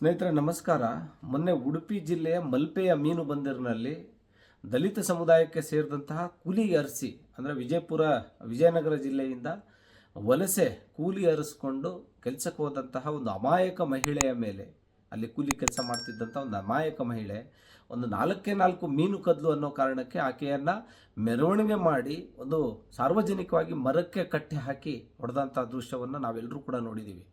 ಸ್ನೇಹಿತರೆ, ನಮಸ್ಕಾರ. ಮೊನ್ನೆ ಉಡುಪಿ ಜಿಲ್ಲೆಯ ಮಲ್ಪೆಯ ಮೀನು ಬಂದರಿನಲ್ಲಿ ದಲಿತ ಸಮುದಾಯಕ್ಕೆ ಸೇರಿದಂತಹ ಕೂಲಿ ಅರಸಿ, ಅಂದರೆ ವಿಜಯಪುರ, ವಿಜಯನಗರ ಜಿಲ್ಲೆಯಿಂದ ವಲಸೆ ಕೂಲಿ ಅರಸ್ಕೊಂಡು ಕೆಲಸಕ್ಕೆ ಹೋದಂತಹ ಒಂದು ಅಮಾಯಕ ಮಹಿಳೆಯ ಮೇಲೆ, ಅಲ್ಲಿ ಕೂಲಿ ಕೆಲಸ ಮಾಡ್ತಿದ್ದಂಥ ಒಂದು ಅಮಾಯಕ ಮಹಿಳೆ, ಒಂದು ನಾಲ್ಕೇ ನಾಲ್ಕು ಮೀನು ಕದ್ಲು ಅನ್ನೋ ಕಾರಣಕ್ಕೆ ಆಕೆಯನ್ನು ಮೆರವಣಿಗೆ ಮಾಡಿ ಒಂದು ಸಾರ್ವಜನಿಕವಾಗಿ ಮರಕ್ಕೆ ಕಟ್ಟಿ ಹಾಕಿ ಹೊಡೆದಂಥ ದೃಶ್ಯವನ್ನು ನಾವೆಲ್ಲರೂ ಕೂಡ ನೋಡಿದ್ದೀವಿ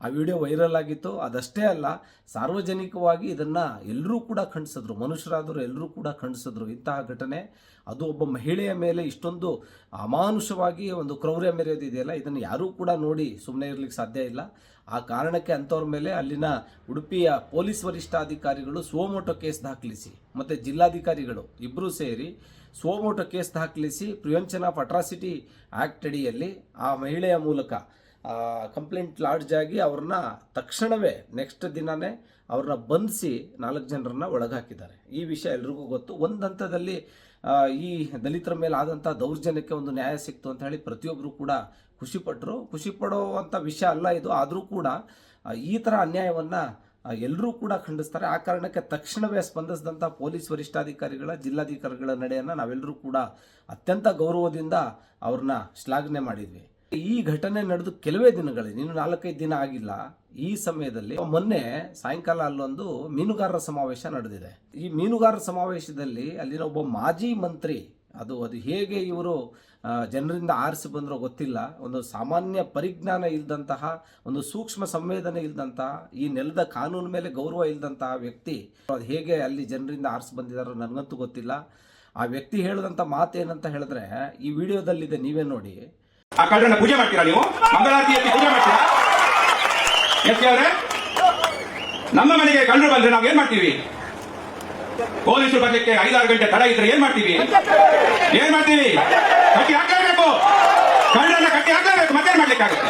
ಆ ವಿಡಿಯೋ ವೈರಲ್ ಆಗಿತ್ತು. ಅದಷ್ಟೇ ಅಲ್ಲ, ಸಾರ್ವಜನಿಕವಾಗಿ ಇದನ್ನು ಎಲ್ಲರೂ ಕೂಡ ಖಂಡಿಸಿದ್ರು. ಮನುಷ್ಯರಾದರೂ ಎಲ್ಲರೂ ಕೂಡ ಖಂಡಿಸಿದ್ರು. ಇಂತಹ ಘಟನೆ, ಅದು ಒಬ್ಬ ಮಹಿಳೆಯ ಮೇಲೆ ಇಷ್ಟೊಂದು ಅಮಾನುಷವಾಗಿ ಒಂದು ಕ್ರೌರ್ಯ ಮೆರೆಯೋದಿದೆಯಲ್ಲ ಇದನ್ನು ಯಾರೂ ಕೂಡ ನೋಡಿ ಸುಮ್ಮನೆ ಇರಲಿಕ್ಕೆ ಸಾಧ್ಯ ಇಲ್ಲ. ಆ ಕಾರಣಕ್ಕೆ ಅಂಥವ್ರ ಮೇಲೆ ಅಲ್ಲಿನ ಉಡುಪಿಯ ಪೊಲೀಸ್ ವರಿಷ್ಠಾಧಿಕಾರಿಗಳು ಸೋಮೋಟೋ ಕೇಸ್ ದಾಖಲಿಸಿ, ಮತ್ತು ಜಿಲ್ಲಾಧಿಕಾರಿಗಳು ಇಬ್ಬರೂ ಸೇರಿ ಸೋಮೋಟೋ ಕೇಸ್ ದಾಖಲಿಸಿ ಪ್ರಿವೆನ್ಷನ್ ಆಫ್ ಅಟ್ರಾಸಿಟಿ ಆ್ಯಕ್ಟ್ ಅಡಿಯಲ್ಲಿ ಆ ಮಹಿಳೆಯ ಮೂಲಕ ಕಂಪ್ಲೇಂಟ್ ಲಾಡ್ಜ್ ಆಗಿ ಅವ್ರನ್ನ ತಕ್ಷಣವೇ ನೆಕ್ಸ್ಟ್ ದಿನವೇ ಅವ್ರನ್ನ ಬಂಧಿಸಿ ನಾಲ್ಕು ಜನರನ್ನ ಒಳಗಾಕಿದ್ದಾರೆ. ಈ ವಿಷಯ ಎಲ್ರಿಗೂ ಗೊತ್ತು. ಒಂದು ಹಂತದಲ್ಲಿ ಈ ದಲಿತರ ಮೇಲೆ ಆದಂಥ ದೌರ್ಜನ್ಯಕ್ಕೆ ಒಂದು ನ್ಯಾಯ ಸಿಕ್ತು ಅಂತ ಹೇಳಿ ಪ್ರತಿಯೊಬ್ಬರು ಕೂಡ ಖುಷಿಪಟ್ಟರು ಖುಷಿ ಪಡುವಂಥ ವಿಷಯ ಅಲ್ಲ ಇದು. ಆದರೂ ಕೂಡ ಈ ಥರ ಅನ್ಯಾಯವನ್ನು ಎಲ್ಲರೂ ಕೂಡ ಖಂಡಿಸ್ತಾರೆ. ಆ ಕಾರಣಕ್ಕೆ ತಕ್ಷಣವೇ ಸ್ಪಂದಿಸಿದಂಥ ಪೊಲೀಸ್ ವರಿಷ್ಠಾಧಿಕಾರಿಗಳ, ಜಿಲ್ಲಾಧಿಕಾರಿಗಳ ನಡೆಯನ್ನು ನಾವೆಲ್ಲರೂ ಕೂಡ ಅತ್ಯಂತ ಗೌರವದಿಂದ ಅವ್ರನ್ನ ಶ್ಲಾಘನೆ ಮಾಡಿದ್ವಿ. ಈ ಘಟನೆ ನಡೆದು ಕೆಲವೇ ದಿನಗಳಲ್ಲಿ ಇನ್ನು ನಾಲ್ಕೈದು ದಿನ ಆಗಿಲ್ಲ, ಈ ಸಮಯದಲ್ಲಿ ಮೊನ್ನೆ ಸಾಯಂಕಾಲ ಅಲ್ಲೊಂದು ಮೀನುಗಾರರ ಸಮಾವೇಶ ನಡೆದಿದೆ. ಈ ಮೀನುಗಾರರ ಸಮಾವೇಶದಲ್ಲಿ ಅಲ್ಲಿನ ಒಬ್ಬ ಮಾಜಿ ಮಂತ್ರಿ, ಅದು ಅದು ಹೇಗೆ ಇವರು ಜನರಿಂದ ಆರಿಸಿ ಬಂದರೋ ಗೊತ್ತಿಲ್ಲ. ಒಂದು ಸಾಮಾನ್ಯ ಪರಿಜ್ಞಾನ ಇಲ್ಲದಂತಹ ಒಂದು ಸೂಕ್ಷ್ಮ ಸಂವೇದನೆ ಇಲ್ಲದಂತಹ ಈ ನೆಲದ ಕಾನೂನು ಮೇಲೆ ಗೌರವ ಇಲ್ಲದಂತಹ ವ್ಯಕ್ತಿ, ಅದು ಹೇಗೆ ಅಲ್ಲಿ ಜನರಿಂದ ಆರಿಸಿ ಬಂದಿದ್ದಾರೋ ನನಗಂತೂ ಗೊತ್ತಿಲ್ಲ. ಆ ವ್ಯಕ್ತಿ ಹೇಳಿದಂಥ ಮಾತೇನಂತ ಹೇಳಿದ್ರೆ, ಈ ವಿಡಿಯೋದಲ್ಲಿದೆ, ನೀವೇ ನೋಡಿ. ಆ ಕಳ್ಳರನ್ನ ಪೂಜೆ ಮಾಡ್ತೀರಾ ನೀವು? ಮಂಗಳಾರತಿ ಎತ್ತಿ ಪೂಜೆ ಮಾಡ್ತೀರಾ? ಎಸ್ ಅವ್ರೆ? ನಮ್ಮ ಮನೆಗೆ ಕಳ್ಳರು ಬಂದ್ರೆ ನಾವು ಏನ್ ಮಾಡ್ತೀವಿ? ಪೊಲೀಸರು ಬರ್ಲಿಕ್ಕೆ ಐದಾರು ಗಂಟೆ ತಡ ಇದ್ರೆ ಏನ್ ಮಾಡ್ತೀವಿ? ಏನ್ ಮಾಡ್ತೀವಿ? ಕಟ್ಟಿ ಹಾಕಬೇಕು ಕಳ್ಳರನ್ನ ಕಟ್ಟಿ ಹಾಕಲೇಬೇಕು. ಮತ್ತೇನ್ ಮಾಡ್ಲಿಕ್ಕಾಗುತ್ತೆ?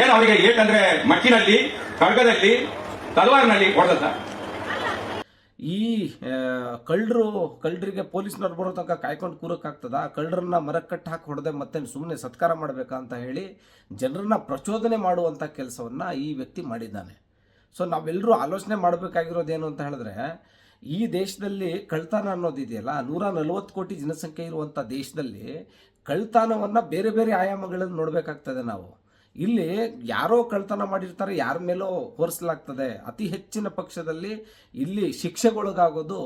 ಏನು ಅವರಿಗೆ ಏಟಂದ್ರೆ ಮಚ್ಚಿನಲ್ಲಿ ಖಡ್ಗದಲ್ಲಿ, ತಲವಾರಿನಲ್ಲಿ ಹೊಡೆದ ಈ ಕಳ್ಳರು, ಕಳ್ಳರಿಗೆ ಪೊಲೀಸ್ನವ್ರು ಬರೋ ತನಕ ಕಾಯ್ಕೊಂಡು ಕೂರೋಕ್ಕಾಗ್ತದ ಕಳ್ಳರನ್ನ ಮರಕಟ್ಟು ಕಟ್ಟಿ ಹಾಕಿ ಹೊಡೆದೆ ಮತ್ತೆ ಸುಮ್ಮನೆ ಸತ್ಕಾರ ಮಾಡಬೇಕಾ ಅಂತ ಹೇಳಿ ಜನರನ್ನ ಪ್ರಚೋದನೆ ಮಾಡುವಂಥ ಕೆಲಸವನ್ನು ಈ ವ್ಯಕ್ತಿ ಮಾಡಿದ್ದಾನೆ. ಸೊ ನಾವೆಲ್ಲರೂ ಆಲೋಚನೆ ಮಾಡಬೇಕಾಗಿರೋದೇನು ಅಂತ ಹೇಳಿದ್ರೆ, ಈ ದೇಶದಲ್ಲಿ ಕಳ್ತನ ಅನ್ನೋದಿದೆಯಲ್ಲ ನೂರ ನಲವತ್ತು ಕೋಟಿ ಜನಸಂಖ್ಯೆ ಇರುವಂಥ ದೇಶದಲ್ಲಿ ಕಳ್ತನವನ್ನು ಬೇರೆ ಬೇರೆ ಆಯಾಮಗಳಲ್ಲಿ ನೋಡಬೇಕಾಗ್ತದೆ ನಾವು. ಇಲ್ಲಿ ಯಾರೋ ಕಳ್ತನ ಮಾಡಿರ್ತಾರೆ, ಯಾರ ಮೇಲೋ ಹೊರಿಸಲಾಗ್ತದೆ. ಅತಿ ಹೆಚ್ಚಿನ ಪಕ್ಷದಲ್ಲಿ ಇಲ್ಲಿ ಶಿಕ್ಷೆಗೊಳಗಾಗೋದು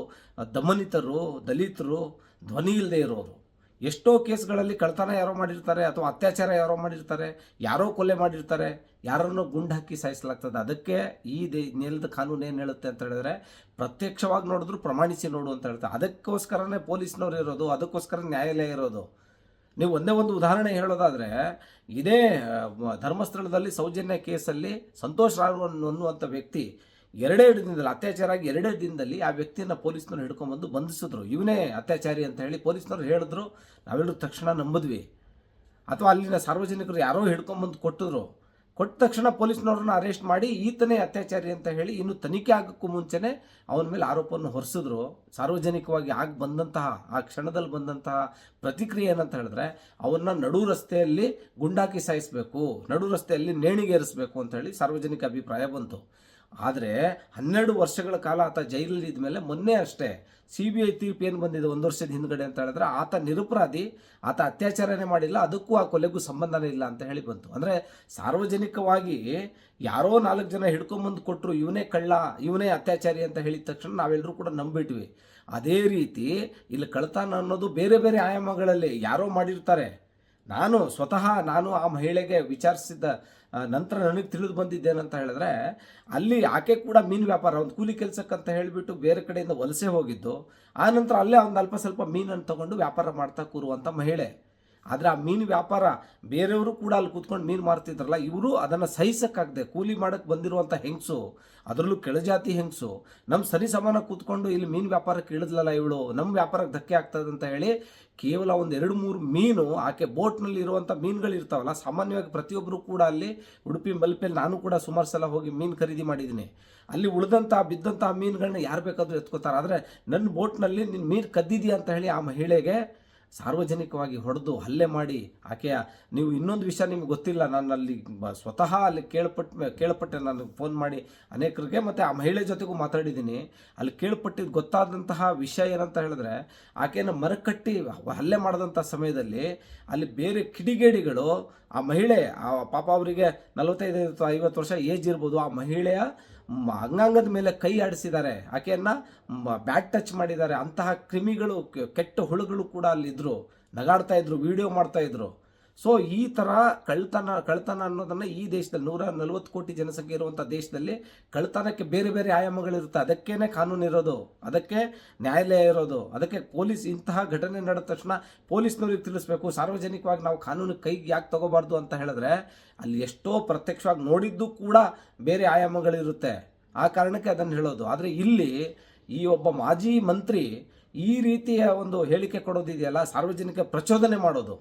ದಮನಿತರು, ದಲಿತರು, ಧ್ವನಿ ಇಲ್ಲದೆ ಇರೋರು. ಎಷ್ಟೋ ಕೇಸ್ಗಳಲ್ಲಿ ಕಳ್ತನ ಯಾರೋ ಮಾಡಿರ್ತಾರೆ ಅಥವಾ ಅತ್ಯಾಚಾರ ಯಾರೋ ಮಾಡಿರ್ತಾರೆ, ಯಾರೋ ಕೊಲೆ ಮಾಡಿರ್ತಾರೆ, ಯಾರನ್ನೋ ಗುಂಡು ಹಾಕಿ ಸಾಯಿಸಲಾಗ್ತದೆ. ಅದಕ್ಕೆ ಈ ದೇ, ನೆಲದ ಕಾನೂನು ಏನು ಹೇಳುತ್ತೆ ಅಂತ ಹೇಳಿದ್ರೆ, ಪ್ರತ್ಯಕ್ಷವಾಗಿ ನೋಡಿದ್ರು ಪ್ರಮಾಣಿಸಿ ನೋಡು ಅಂತ ಹೇಳ್ತಾರೆ. ಅದಕ್ಕೋಸ್ಕರನೇ ಪೊಲೀಸ್ನವ್ರು ಇರೋದು, ಅದಕ್ಕೋಸ್ಕರ ನ್ಯಾಯಾಲಯ ಇರೋದು. ನೀವು ಒಂದೇ ಒಂದು ಉದಾಹರಣೆ ಹೇಳೋದಾದರೆ, ಇದೇ ಧರ್ಮಸ್ಥಳದಲ್ಲಿ ಸೌಜನ್ಯ ಕೇಸಲ್ಲಿ ಸಂತೋಷ್ ರಾವ್ ಅನ್ನುವಂಥ ವ್ಯಕ್ತಿ ಎರಡೇ ದಿನದಲ್ಲಿ, ಅತ್ಯಾಚಾರ ಆಗಿ ಎರಡೇ ದಿನದಲ್ಲಿ ಆ ವ್ಯಕ್ತಿಯನ್ನು ಪೊಲೀಸ್ನವ್ರು ಹಿಡ್ಕೊಂಡ್ಬಂದು ಬಂಧಿಸಿದ್ರು. ಇವನೇ ಅತ್ಯಾಚಾರಿ ಅಂತ ಹೇಳಿ ಪೊಲೀಸ್ನವ್ರು ಹೇಳಿದ್ರು. ನಾವೆಲ್ಲರೂ ತಕ್ಷಣ ನಂಬಿದ್ವಿ. ಅಥವಾ ಅಲ್ಲಿನ ಸಾರ್ವಜನಿಕರು ಯಾರೋ ಹಿಡ್ಕೊಂಬಂದು ಕೊಟ್ಟಿದ್ರು. ಕೊಟ್ಟ ತಕ್ಷಣ ಪೊಲೀಸ್ನವ್ರನ್ನ ಅರೆಸ್ಟ್ ಮಾಡಿ ಈತನೇ ಅತ್ಯಾಚಾರಿ ಅಂತ ಹೇಳಿ ಇನ್ನು ತನಿಖೆ ಆಗೋಕ್ಕೂ ಮುಂಚೆನೇ ಅವನ ಮೇಲೆ ಆರೋಪವನ್ನು ಹೊರಿಸಿದ್ರು. ಸಾರ್ವಜನಿಕವಾಗಿ ಆಗಿ ಬಂದಂತಹ, ಆ ಕ್ಷಣದಲ್ಲಿ ಬಂದಂತಹ ಪ್ರತಿಕ್ರಿಯೆ ಏನಂತ ಹೇಳಿದ್ರೆ, ಅವನ್ನ ನಡು ರಸ್ತೆಯಲ್ಲಿ ಗುಂಡಾಕಿ ಸಾಯಿಸಬೇಕು, ನಡು ರಸ್ತೆಯಲ್ಲಿ ನೇಣಿಗೇರಿಸಬೇಕು ಅಂತ ಹೇಳಿ ಸಾರ್ವಜನಿಕ ಅಭಿಪ್ರಾಯ ಬಂತು. ಆದರೆ ಹನ್ನೆರಡು ವರ್ಷಗಳ ಕಾಲ ಆತ ಜೈಲಲ್ಲಿ ಇದ್ಮೇಲೆ ಮೊನ್ನೆ ಅಷ್ಟೇ ಸಿ ಬಿ ಐ ತೀರ್ಪು ಏನು ಬಂದಿದೆ? ಒಂದು ವರ್ಷದ ಹಿಂದ್ಗಡೆ ಅಂತ ಹೇಳಿದ್ರೆ ಆತ ನಿರಪರಾಧಿ, ಆತ ಅತ್ಯಾಚಾರನೇ ಮಾಡಿಲ್ಲ, ಅದಕ್ಕೂ ಆ ಕೊಲೆಗೂ ಸಂಬಂಧನೇ ಇಲ್ಲ ಅಂತ ಹೇಳಿ ಬಂತು. ಅಂದರೆ ಸಾರ್ವಜನಿಕವಾಗಿ ಯಾರೋ ನಾಲ್ಕು ಜನ ಹಿಡ್ಕೊಂಬಂದು ಕೊಟ್ಟರು ಇವನೇ ಕಳ್ಳ, ಇವನೇ ಅತ್ಯಾಚಾರಿ ಅಂತ ಹೇಳಿದ ತಕ್ಷಣ ನಾವೆಲ್ಲರೂ ಕೂಡ ನಂಬಿಟ್ವಿ. ಅದೇ ರೀತಿ ಇಲ್ಲಿ ಕಳ್ತಾನ ಅನ್ನೋದು ಬೇರೆ ಬೇರೆ ಆಯಾಮಗಳಲ್ಲಿ ಯಾರೋ ಮಾಡಿರ್ತಾರೆ. ನಾನು ಸ್ವತಃ ನಾನು ಆ ಮಹಿಳೆಗೆ ವಿಚಾರಿಸಿದ ನಂತರ ನನಗೆ ತಿಳಿದು ಬಂದಿದ್ದೇನಂತ ಹೇಳಿದ್ರೆ, ಅಲ್ಲಿ ಆಕೆ ಕೂಡ ಮೀನು ವ್ಯಾಪಾರ, ಒಂದು ಕೂಲಿ ಕೆಲಸಕ್ಕಂತ ಹೇಳಿಬಿಟ್ಟು ಬೇರೆ ಕಡೆಯಿಂದ ವಲಸೆ ಹೋಗಿದ್ದು, ಆ ನಂತರ ಅಲ್ಲೇ ಒಂದು ಅಲ್ಪ ಸ್ವಲ್ಪ ಮೀನನ್ನು ತಗೊಂಡು ವ್ಯಾಪಾರ ಮಾಡ್ತಾ ಕೂರುವಂಥ ಮಹಿಳೆ. ಆದರೆ ಆ ಮೀನು ವ್ಯಾಪಾರ ಬೇರೆಯವರು ಕೂಡ ಅಲ್ಲಿ ಕೂತ್ಕೊಂಡು ಮೀನು ಮಾರ್ತಿದ್ರಲ್ಲ, ಇವರು ಅದನ್ನು ಸಹಿಸಕ್ಕಾಗದೆ, ಕೂಲಿ ಮಾಡಕ್ಕೆ ಬಂದಿರುವಂಥ ಹೆಂಗಸು, ಅದರಲ್ಲೂ ಕೆಳಜಾತಿ ಹೆಂಗಸು ನಮ್ಮ ಸರಿ ಸಮಾನ ಕೂತ್ಕೊಂಡು ಇಲ್ಲಿ ಮೀನು ವ್ಯಾಪಾರಕ್ಕೆ ಇಳಿದ್ಲಲ್ಲ ಇವಳು ನಮ್ಮ ವ್ಯಾಪಾರಕ್ಕೆ ಧಕ್ಕೆ ಆಗ್ತದೆ ಅಂತ ಹೇಳಿ ಕೇವಲ ಒಂದು ಎರಡು ಮೂರು ಮೀನು ಆಕೆ ಬೋಟ್ನಲ್ಲಿ ಇರುವಂಥ ಮೀನುಗಳು ಇರ್ತಾವಲ್ಲ, ಸಾಮಾನ್ಯವಾಗಿ ಪ್ರತಿಯೊಬ್ಬರು ಕೂಡ ಅಲ್ಲಿ ಉಡುಪಿ ಮಲ್ಪೆಯಲ್ಲಿ ನಾನು ಕೂಡ ಸುಮಾರು ಸಲ ಹೋಗಿ ಮೀನು ಖರೀದಿ ಮಾಡಿದ್ದೀನಿ. ಅಲ್ಲಿ ಉಳಿದಂಥ ಬಿದ್ದಂಥ ಮೀನುಗಳನ್ನ ಯಾರು ಬೇಕಾದರೂ ಎತ್ಕೋತಾರೆ. ಆದರೆ ನನ್ನ ಬೋಟ್ನಲ್ಲಿ ನಿನ್ನ ಮೀನು ಕದ್ದಿದೆಯಾ ಅಂತ ಹೇಳಿ ಆ ಮಹಿಳೆಗೆ ಸಾರ್ವಜನಿಕವಾಗಿ ಹೊಡೆದು ಹಲ್ಲೆ ಮಾಡಿ ಆಕೆಯ, ನೀವು ಇನ್ನೊಂದು ವಿಷಯ ನಿಮ್ಗೆ ಗೊತ್ತಿಲ್ಲ ನಾನು ಅಲ್ಲಿ ಸ್ವತಃ ಅಲ್ಲಿ ಕೇಳ್ಪಟ್ಟ ಕೇಳ್ಪಟ್ಟೆ ನಾನು ಫೋನ್ ಮಾಡಿ ಅನೇಕರಿಗೆ ಮತ್ತು ಆ ಮಹಿಳೆ ಜೊತೆಗೂ ಮಾತಾಡಿದ್ದೀನಿ. ಅಲ್ಲಿ ಕೇಳ್ಪಟ್ಟಿದ್ದು ಗೊತ್ತಾದಂತಹ ವಿಷಯ ಏನಂತ ಹೇಳಿದ್ರೆ, ಆಕೆಯನ್ನು ಮರಕಟ್ಟಿ ಹಲ್ಲೆ ಮಾಡಿದಂಥ ಸಮಯದಲ್ಲಿ ಅಲ್ಲಿ ಬೇರೆ ಕಿಡಿಗೇಡಿಗಳು ಆ ಮಹಿಳೆ, ಆ ಪಾಪ ಅವರಿಗೆ ನಲವತ್ತೈದು, ಐವತ್ತು ವರ್ಷ ಏಜ್ ಇರ್ಬೋದು, ಆ ಮಹಿಳೆಯ ಅಂಗಾಂಗದ ಮೇಲೆ ಕೈ ಆಡಿಸಿದ್ದಾರೆ. ಆಕೆಯನ್ನ ಬ್ಯಾಟ್ ಟಚ್ ಮಾಡಿದ್ದಾರೆ. ಅಂತಹ ಕ್ರಿಮಿಗಳು ಕೆಟ್ಟ ಹುಳುಗಳು ಕೂಡ ಅಲ್ಲಿದ್ರು ನಗಾಡ್ತಾ ಇದ್ರು, ವಿಡಿಯೋ ಮಾಡ್ತಾ ಇದ್ರು. ಸೊ ಈ ಥರ ಕಳ್ತನ ಕಳ್ತನ ಅನ್ನೋದನ್ನು ಈ ದೇಶದಲ್ಲಿ ನೂರ ನಲವತ್ತು ಕೋಟಿ ಜನಸಂಖ್ಯೆ ಇರುವಂಥ ದೇಶದಲ್ಲಿ ಕಳ್ತನಕ್ಕೆ ಬೇರೆ ಬೇರೆ ಆಯಾಮಗಳಿರುತ್ತೆ. ಅದಕ್ಕೇನೆ ಕಾನೂನು ಇರೋದು. ಅದಕ್ಕೆ ನ್ಯಾಯಾಲಯ ಇರೋದು. ಅದಕ್ಕೆ ಪೊಲೀಸ್ ಇಂತಹ ಘಟನೆ ನಡೆದ ತಕ್ಷಣ ಪೊಲೀಸ್ನವ್ರಿಗೆ ತಿಳಿಸ್ಬೇಕು. ಸಾರ್ವಜನಿಕವಾಗಿ ನಾವು ಕಾನೂನು ಕೈಗೆ ಯಾಕೆ ತಗೋಬಾರ್ದು ಅಂತ ಹೇಳಿದ್ರೆ ಅಲ್ಲಿ ಎಷ್ಟೋ ಪ್ರತ್ಯಕ್ಷವಾಗಿ ನೋಡಿದ್ದು ಕೂಡ ಬೇರೆ ಆಯಾಮಗಳಿರುತ್ತೆ. ಆ ಕಾರಣಕ್ಕೆ ಅದನ್ನು ಹೇಳೋದು. ಆದರೆ ಇಲ್ಲಿ ಈ ಒಬ್ಬ ಮಾಜಿ ಮಂತ್ರಿ ಈ ರೀತಿಯ ಒಂದು ಹೇಳಿಕೆ ಕೊಡೋದಿದೆಯಲ್ಲ, ಸಾರ್ವಜನಿಕ ಪ್ರಚೋದನೆ ಮಾಡೋದು.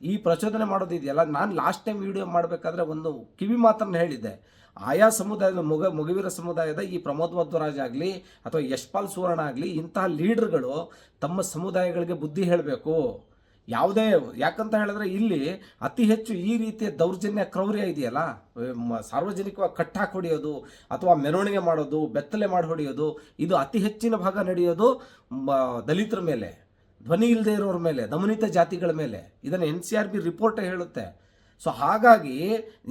ಈ ಪ್ರಚೋದನೆ ಮಾಡೋದಿದೆಯಲ್ಲ ನಾನು ಲಾಸ್ಟ್ ಟೈಮ್ ವಿಡಿಯೋ ಮಾಡಬೇಕಾದ್ರೆ ಒಂದು ಕಿವಿ ಮಾತನ್ನು ಹೇಳಿದ್ದೆ. ಆಯಾ ಸಮುದಾಯದ ಮುಗ, ಮುಗಿವಿರ ಸಮುದಾಯದ ಈ ಪ್ರಮೋದ್ ಮಧ್ವರಾಜ್ ಆಗಲಿ ಅಥವಾ ಯಶ್ಪಾಲ್ ಸುವರ್ಣ ಆಗಲಿ ಇಂತಹ ಲೀಡರ್ಗಳು ತಮ್ಮ ಸಮುದಾಯಗಳಿಗೆ ಬುದ್ಧಿ ಹೇಳಬೇಕು. ಯಾವುದೇ, ಯಾಕಂತ ಹೇಳಿದ್ರೆ ಇಲ್ಲಿ ಅತಿ ಹೆಚ್ಚು ಈ ರೀತಿಯ ದೌರ್ಜನ್ಯ ಕ್ರೌರ್ಯ ಇದೆಯಲ್ಲ? ಸಾರ್ವಜನಿಕವಾಗಿ ಕಟ್ಟಾಕಿ ಹೊಡೆಯೋದು ಅಥವಾ ಮೆರವಣಿಗೆ ಮಾಡೋದು, ಬೆತ್ತಲೆ ಮಾಡಿ ಹೊಡೆಯೋದು, ಇದು ಅತಿ ಹೆಚ್ಚಿನ ಭಾಗ ನಡೆಯೋದು ದಲಿತರ ಮೇಲೆ. ಧ್ವನಿ ಇಲ್ಲದೆ ಇರೋರ ಮೇಲೆ, ದಮನಿತ ಜಾತಿಗಳ ಮೇಲೆ ಇದನ್ನು N C R B report ಹೇಳುತ್ತೆ. ಸೊ ಹಾಗಾಗಿ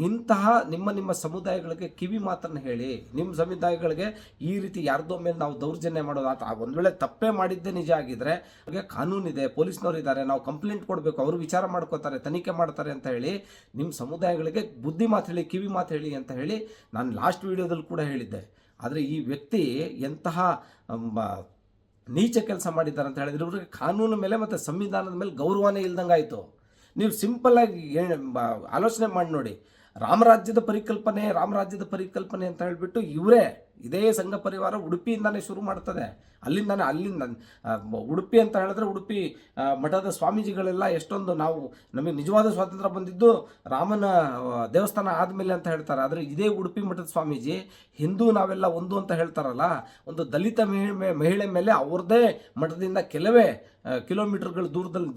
ಇಂತಹ ನಿಮ್ಮ ನಿಮ್ಮ ಸಮುದಾಯಗಳಿಗೆ ಕಿವಿ ಮಾತನ್ನು ಹೇಳಿ ನಿಮ್ಮ ಸಮುದಾಯಗಳಿಗೆ ಈ ರೀತಿ ಯಾರ್ದೋ ಮೇಲೆ ನಾವು ದೌರ್ಜನ್ಯ ಮಾಡೋದು ಆತ ಒಂದು ವೇಳೆ ತಪ್ಪೇ ಮಾಡಿದ್ದೇ ನಿಜ ಆಗಿದ್ರೆ ಅವ್ರಿಗೆ ಕಾನೂನಿದೆ ಪೊಲೀಸ್ನವ್ರು ಇದ್ದಾರೆ ನಾವು ಕಂಪ್ಲೇಂಟ್ ಕೊಡಬೇಕು, ಅವರು ವಿಚಾರ ಮಾಡ್ಕೋತಾರೆ, ತನಿಖೆ ಮಾಡ್ತಾರೆ ಅಂತ ಹೇಳಿ ನಿಮ್ಮ ಸಮುದಾಯಗಳಿಗೆ ಬುದ್ಧಿ ಮಾತು ಹೇಳಿ, ಕಿವಿ ಮಾತು ಹೇಳಿ ಅಂತ ಹೇಳಿ ನಾನು ಲಾಸ್ಟ್ ವಿಡಿಯೋದಲ್ಲಿ ಕೂಡ ಹೇಳಿದ್ದೆ. ಆದರೆ ಈ ವ್ಯಕ್ತಿ ಎಂತಹ ನೀಚ ಕೆಲಸ ಮಾಡಿದ್ದಾರೆ ಅಂತ ಹೇಳಿದ್ರೆ ಇವ್ರಿಗೆ ಕಾನೂನು ಮೇಲೆ ಮತ್ತು ಸಂವಿಧಾನದ ಮೇಲೆ ಗೌರವನೇ ಇಲ್ದಂಗಾಯಿತು. ನೀವು ಸಿಂಪಲ್ಲಾಗಿ ಆಲೋಚನೆ ಮಾಡಿ ನೋಡಿ. ರಾಮರಾಜ್ಯದ ಪರಿಕಲ್ಪನೆ ರಾಮರಾಜ್ಯದ ಪರಿಕಲ್ಪನೆ ಅಂತ ಹೇಳಿಬಿಟ್ಟು ಇವರೇ ಇದೇ ಸಂಘ ಪರಿವಾರ ಉಡುಪಿಯಿಂದಾನೇ ಶುರು ಮಾಡ್ತದೆ. ಅಲ್ಲಿಂದಾನೆ, ಅಲ್ಲಿಂದ ಉಡುಪಿ ಅಂತ ಹೇಳಿದ್ರೆ ಉಡುಪಿ ಮಠದ ಸ್ವಾಮೀಜಿಗಳೆಲ್ಲ ಎಷ್ಟೊಂದು ನಾವು, ನಮಗೆ ನಿಜವಾದ ಸ್ವಾತಂತ್ರ್ಯ ಬಂದಿದ್ದು ರಾಮನ ದೇವಸ್ಥಾನ ಆದಮೇಲೆ ಅಂತ ಹೇಳ್ತಾರೆ. ಆದರೆ ಇದೇ ಉಡುಪಿ ಮಠದ ಸ್ವಾಮೀಜಿ, ಹಿಂದೂ ನಾವೆಲ್ಲ ಒಂದು ಅಂತ ಹೇಳ್ತಾರಲ್ಲ, ಒಂದು ದಲಿತ ಮಹಿಳೆ ಮೇಲೆ ಅವ್ರದ್ದೇ ಮಠದಿಂದ ಕೆಲವೇ ಕಿಲೋಮೀಟರ್ಗಳ ದೂರದಲ್ಲಿ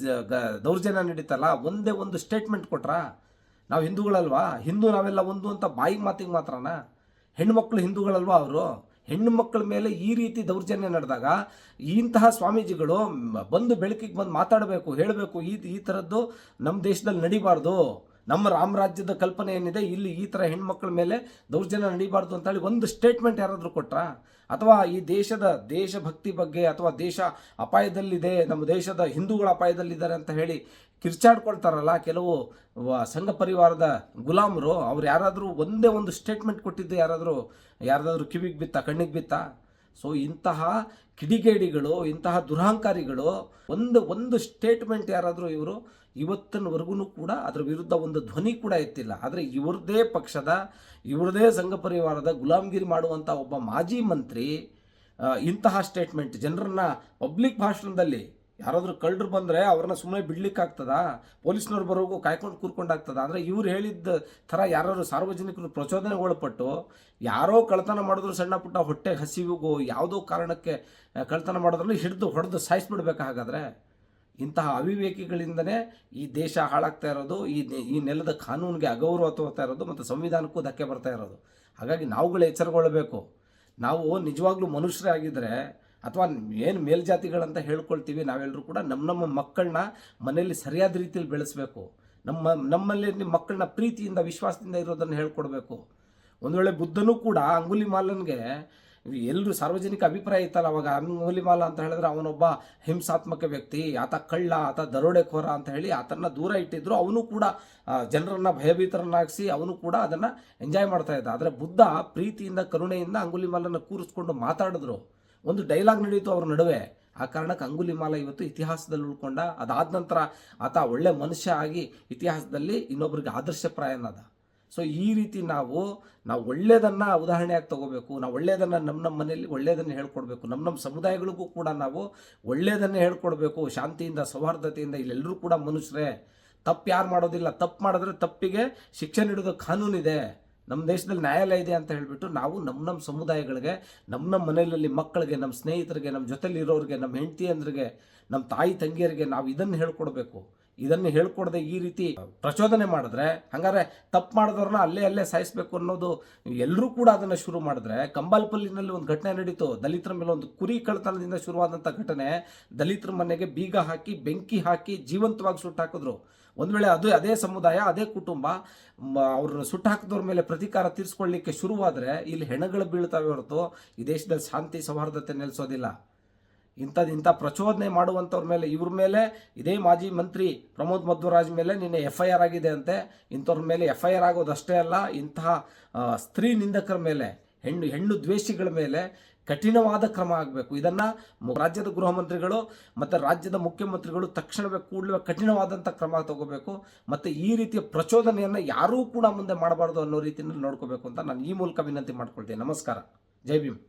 ದೌರ್ಜನ್ಯ ನಡೀತಲ್ಲ, ಒಂದೇ ಒಂದು ಸ್ಟೇಟ್ಮೆಂಟ್ ಕೊಟ್ರಾ? ನಾವು ಹಿಂದೂಗಳಲ್ವಾ? ಹಿಂದೂ ನಾವೆಲ್ಲ ಒಂದು ಅಂತ ಬಾಯಿ ಮಾತಿಗೆ ಮಾತ್ರನಾ? ಹೆಣ್ಣುಮಕ್ಕಳು ಹಿಂದೂಗಳಲ್ವಾ ಅವರು? ಹೆಣ್ಣು ಮಕ್ಕಳ ಮೇಲೆ ಈ ರೀತಿ ದೌರ್ಜನ್ಯ ನಡೆದಾಗ ಇಂತಹ ಸ್ವಾಮೀಜಿಗಳು ಬಂದು ಬೆಳಕಿಗೆ ಬಂದು ಮಾತಾಡಬೇಕು, ಹೇಳಬೇಕು, ಈ ಈ ಥರದ್ದು ನಮ್ಮ ದೇಶದಲ್ಲಿ ನಡಿಬಾರ್ದು. ನಮ್ಮ ರಾಮರಾಜ್ಯದ ಕಲ್ಪನೆ ಏನಿದೆ, ಇಲ್ಲಿ ಈ ಥರ ಹೆಣ್ಮಕ್ಳ ಮೇಲೆ ದೌರ್ಜನ್ಯ ನಡಿಬಾರ್ದು ಅಂತೇಳಿ ಒಂದು ಸ್ಟೇಟ್ಮೆಂಟ್ ಯಾರಾದರೂ ಕೊಟ್ರಾ? ಅಥವಾ ಈ ದೇಶದ ದೇಶಭಕ್ತಿ ಬಗ್ಗೆ ಅಥವಾ ದೇಶ ಅಪಾಯದಲ್ಲಿದೆ, ನಮ್ಮ ದೇಶದ ಹಿಂದೂಗಳ ಅಪಾಯದಲ್ಲಿದ್ದಾರೆ ಅಂತ ಹೇಳಿ ಕಿರ್ಚಾಡ್ಕೊಳ್ತಾರಲ್ಲ, ಕೆಲವು ಸಂಘ ಪರಿವಾರದ ಗುಲಾಮರು, ಅವ್ರು ಯಾರಾದರೂ ಒಂದೇ ಒಂದು ಸ್ಟೇಟ್ಮೆಂಟ್ ಕೊಟ್ಟಿದ್ದು ಯಾರಾದರೂ ಯಾರಾದರೂ ಕಿವಿಗೆ ಬಿತ್ತ, ಕಣ್ಣಿಗೆ ಬಿತ್ತ? ಸೊ ಇಂತಹ ಕಿಡಿಗೇಡಿಗಳು, ಇಂತಹ ದುರಹಂಕಾರಿಗಳು, ಒಂದು ಒಂದು ಸ್ಟೇಟ್ಮೆಂಟ್ ಯಾರಾದರೂ ಇವರು ಇವತ್ತಿನವರೆಗೂ ಕೂಡ ಅದರ ವಿರುದ್ಧ ಒಂದು ಧ್ವನಿ ಕೂಡ ಎತ್ತಿಲ್ಲ. ಆದರೆ ಇವ್ರದೇ ಪಕ್ಷದ, ಇವ್ರದೇ ಸಂಘ ಪರಿವಾರದ ಗುಲಾಮಗಿರಿ ಮಾಡುವಂಥ ಒಬ್ಬ ಮಾಜಿ ಮಂತ್ರಿ ಇಂತಹ ಸ್ಟೇಟ್ಮೆಂಟ್ ಜನರನ್ನ ಪಬ್ಲಿಕ್ ಭಾಷಣದಲ್ಲಿ ಯಾರಾದರೂ ಕಳ್ಳರು ಬಂದರೆ ಅವ್ರನ್ನ ಸುಮ್ಮನೆ ಬಿಡ್ಲಿಕ್ಕಾಗ್ತದಾ ಪೊಲೀಸ್ನವ್ರು ಬರೋಗೂ ಕಾಯ್ಕೊಂಡು ಕೂರ್ಕೊಂಡಾಗ್ತದ ಅಂದರೆ ಇವ್ರು ಹೇಳಿದ್ದ ಥರ ಯಾರು ಸಾರ್ವಜನಿಕರು ಪ್ರಚೋದನೆ ಒಳಪಟ್ಟು ಯಾರೋ ಕಳ್ತನ ಮಾಡಿದ್ರು ಸಣ್ಣ ಪುಟ್ಟ ಹೊಟ್ಟೆ ಹಸಿವಿಗೂ ಯಾವುದೋ ಕಾರಣಕ್ಕೆ ಕಳ್ತನ ಮಾಡೋದ್ರಲ್ಲಿ ಹಿಡಿದು ಹೊಡೆದು ಸಾಯಿಸ್ಬಿಡ್ಬೇಕಾ ಹಾಗಾದರೆ ಇಂತಹ ಅವಿವೇಕಿಗಳಿಂದನೇ ಈ ದೇಶ ಹಾಳಾಗ್ತಾ ಇರೋದು, ಈ ಈ ನೆಲದ ಕಾನೂನಿಗೆ ಅಗೌರವ ತೋರ್ತಾ ಇರೋದು ಮತ್ತು ಸಂವಿಧಾನಕ್ಕೂ ಧಕ್ಕೆ ಬರ್ತಾ ಇರೋದು. ಹಾಗಾಗಿ ನಾವುಗಳು ಎಚ್ಚರಗೊಳ್ಳಬೇಕು. ನಾವು ನಿಜವಾಗ್ಲೂ ಮನುಷ್ಯರೇ ಆಗಿದ್ದರೆ ಅಥವಾ ಏನು ಮೇಲ್ಜಾತಿಗಳಂತ ಹೇಳ್ಕೊಳ್ತೀವಿ ನಾವೆಲ್ಲರೂ ಕೂಡ ನಮ್ಮ ನಮ್ಮ ಮಕ್ಕಳನ್ನ ಮನೆಯಲ್ಲಿ ಸರಿಯಾದ ರೀತಿಯಲ್ಲಿ ಬೆಳೆಸಬೇಕು. ನಮ್ಮ, ನಮ್ಮಲ್ಲಿ ನಿಮ್ಮ ಮಕ್ಕಳನ್ನ ಪ್ರೀತಿಯಿಂದ, ವಿಶ್ವಾಸದಿಂದ ಇರೋದನ್ನು ಹೇಳ್ಕೊಡ್ಬೇಕು. ಒಂದು ವೇಳೆ ಬುದ್ಧನೂ ಕೂಡ ಅಂಗುಲಿ ಮಾಲನ್ಗೆ ಎಲ್ಲರೂ ಸಾರ್ವಜನಿಕ ಅಭಿಪ್ರಾಯ ಇತ್ತಲ್ಲ ಅವಾಗ. ಅಂಗುಲಿಮಾಲ ಅಂತ ಹೇಳಿದ್ರೆ ಅವನೊಬ್ಬ ಹಿಂಸಾತ್ಮಕ ವ್ಯಕ್ತಿ, ಆತ ಕಳ್ಳ, ಆತ ದರೋಡೆಕೋರ ಅಂತ ಹೇಳಿ ಆತನ ದೂರ ಇಟ್ಟಿದ್ರು. ಅವನು ಕೂಡ ಜನರನ್ನ ಭಯಭೀತರನ್ನಾಗಿಸಿ ಅವನು ಕೂಡ ಅದನ್ನ ಎಂಜಾಯ್ ಮಾಡ್ತಾ ಇದ್ದ. ಆದರೆ ಬುದ್ಧ ಪ್ರೀತಿಯಿಂದ, ಕರುಣೆಯಿಂದ ಅಂಗುಲಿಮಾಲನ್ನು ಕೂರಿಸ್ಕೊಂಡು ಮಾತಾಡಿದ್ರು. ಒಂದು ಡೈಲಾಗ್ ನಡೆಯಿತು ಅವ್ರ ನಡುವೆ. ಆ ಕಾರಣಕ್ಕೆ ಅಂಗುಲಿಮಾಲ ಇವತ್ತು ಇತಿಹಾಸದಲ್ಲಿ ಉಳ್ಕೊಂಡ, ಅದಾದ ನಂತರ ಆತ ಒಳ್ಳೆ ಮನುಷ್ಯ ಆಗಿ ಇತಿಹಾಸದಲ್ಲಿ ಇನ್ನೊಬ್ಬರಿಗೆ ಆದರ್ಶಪ್ರಾಯನಾದ ಸೊ ಈ ರೀತಿ ನಾವು ನಾವು ಒಳ್ಳೆಯದನ್ನು ಉದಾಹರಣೆಯಾಗಿ ತಗೋಬೇಕು, ನಾವು ಒಳ್ಳೆಯದನ್ನು ನಮ್ಮ ನಮ್ಮ ಮನೆಯಲ್ಲಿ ಒಳ್ಳೆಯದನ್ನು ಹೇಳ್ಕೊಡ್ಬೇಕು, ನಮ್ಮ ನಮ್ಮ ಸಮುದಾಯಗಳಿಗೂ ಕೂಡ ನಾವು ಒಳ್ಳೆಯದನ್ನೇ ಹೇಳ್ಕೊಡ್ಬೇಕು, ಶಾಂತಿಯಿಂದ, ಸೌಹಾರ್ದತೆಯಿಂದ ಇಲ್ಲೆಲ್ಲರೂ ಕೂಡ ಮನುಷ್ಯರೇ, ತಪ್ಪು ಯಾರು ಮಾಡೋದಿಲ್ಲ, ತಪ್ಪು ಮಾಡಿದ್ರೆ ತಪ್ಪಿಗೆ ಶಿಕ್ಷೆ ನೀಡೋದು ಕಾನೂನಿದೆ, ನಮ್ಮ ದೇಶದಲ್ಲಿ ನ್ಯಾಯಾಲಯ ಇದೆ ಅಂತ ಹೇಳಿಬಿಟ್ಟು ನಾವು ನಮ್ಮ ನಮ್ಮ ಸಮುದಾಯಗಳಿಗೆ, ನಮ್ಮ ನಮ್ಮ ಮನೆಯಲ್ಲಿ ಮಕ್ಕಳಿಗೆ, ನಮ್ಮ ಸ್ನೇಹಿತರಿಗೆ, ನಮ್ಮ ಜೊತೆಲಿರೋರಿಗೆ, ನಮ್ಮ ಹೆಂಡತಿಯಂದ್ರಿಗೆ, ನಮ್ಮ ತಾಯಿ, ತಂಗಿಯರಿಗೆ ನಾವು ಇದನ್ನು ಹೇಳ್ಕೊಡ್ಬೇಕು. ಇದನ್ನು ಹೇಳ್ಕೊಡದೆ ಈ ರೀತಿ ಪ್ರಚೋದನೆ ಮಾಡಿದ್ರೆ ಹಂಗಾರೆ ತಪ್ಪು ಮಾಡಿದವ್ರನ್ನ ಅಲ್ಲೇ ಅಲ್ಲೇ ಸಾಯಿಸ್ಬೇಕು ಅನ್ನೋದು ಎಲ್ಲರೂ ಕೂಡ ಅದನ್ನು ಶುರು ಮಾಡಿದ್ರೆ, ಕಂಬಾಲ್ಪಲ್ಲಿನಲ್ಲಿ ಒಂದು ಘಟನೆ ನಡೀತು, ದಲಿತರ ಮೇಲೆ ಒಂದು ಕುರಿ ಕಳ್ತನದಿಂದ ಶುರುವಾದಂಥ ಘಟನೆ, ದಲಿತರ ಮನೆಗೆ ಬೀಗ ಹಾಕಿ, ಬೆಂಕಿ ಹಾಕಿ ಜೀವಂತವಾಗಿ ಸುಟ್ಟು ಹಾಕಿದ್ರು. ಒಂದು ವೇಳೆ ಅದು ಅದೇ ಸಮುದಾಯ, ಅದೇ ಕುಟುಂಬ ಅವ್ರನ್ನ ಸುಟ್ಟು ಹಾಕಿದವ್ರ ಮೇಲೆ ಪ್ರತೀಕಾರ ತೀರಿಸ್ಕೊಳ್ಳಿಕ್ಕೆ ಶುರುವಾದರೆ ಇಲ್ಲಿ ಹೆಣಗಳು ಬೀಳ್ತವೆ ಹೊರತು ಈ ದೇಶದಲ್ಲಿ ಶಾಂತಿ ಸೌಹಾರ್ದತೆ ನೆಲೆಸೋದಿಲ್ಲ. ಇಂಥದ್ದು ಇಂಥ ಪ್ರಚೋದನೆ ಮಾಡುವಂಥವ್ರ ಮೇಲೆ, ಇವ್ರ ಮೇಲೆ, ಇದೇ ಮಾಜಿ ಮಂತ್ರಿ ಪ್ರಮೋದ್ ಮಧ್ವರಾಜ್ ಮೇಲೆ ನಿನ್ನೆ ಎಫ್ ಐ ಆರ್ ಆಗಿದೆ ಅಂತೆ ಇಂಥವ್ರ ಮೇಲೆ ಎಫ್ ಐ ಆರ್ ಆಗೋದಷ್ಟೇ ಅಲ್ಲ ಇಂತಹ ಸ್ತ್ರೀ ನಿಂದಕರ ಮೇಲೆ, ಹೆಣ್ಣು ಹೆಣ್ಣು ದ್ವೇಷಿಗಳ ಮೇಲೆ ಕಠಿಣವಾದ ಕ್ರಮ ಆಗಬೇಕು. ಇದನ್ನು ರಾಜ್ಯದ ಗೃಹ ಮಂತ್ರಿಗಳು ಮತ್ತು ರಾಜ್ಯದ ಮುಖ್ಯಮಂತ್ರಿಗಳು ತಕ್ಷಣವೇ ಕೂಡಲೇ ಕಠಿಣವಾದಂಥ ಕ್ರಮ ತಗೋಬೇಕು. ಮತ್ತು ಈ ರೀತಿಯ ಪ್ರಚೋದನೆಯನ್ನು ಯಾರೂ ಕೂಡ ಮುಂದೆ ಮಾಡಬಾರ್ದು ಅನ್ನೋ ರೀತಿಯಲ್ಲಿ ನೋಡ್ಕೋಬೇಕು ಅಂತ ನಾನು ಈ ಮೂಲಕ ವಿನಂತಿ ಮಾಡ್ಕೊಳ್ತೀನಿ. ನಮಸ್ಕಾರ. ಜೈ ಭೀಮ್.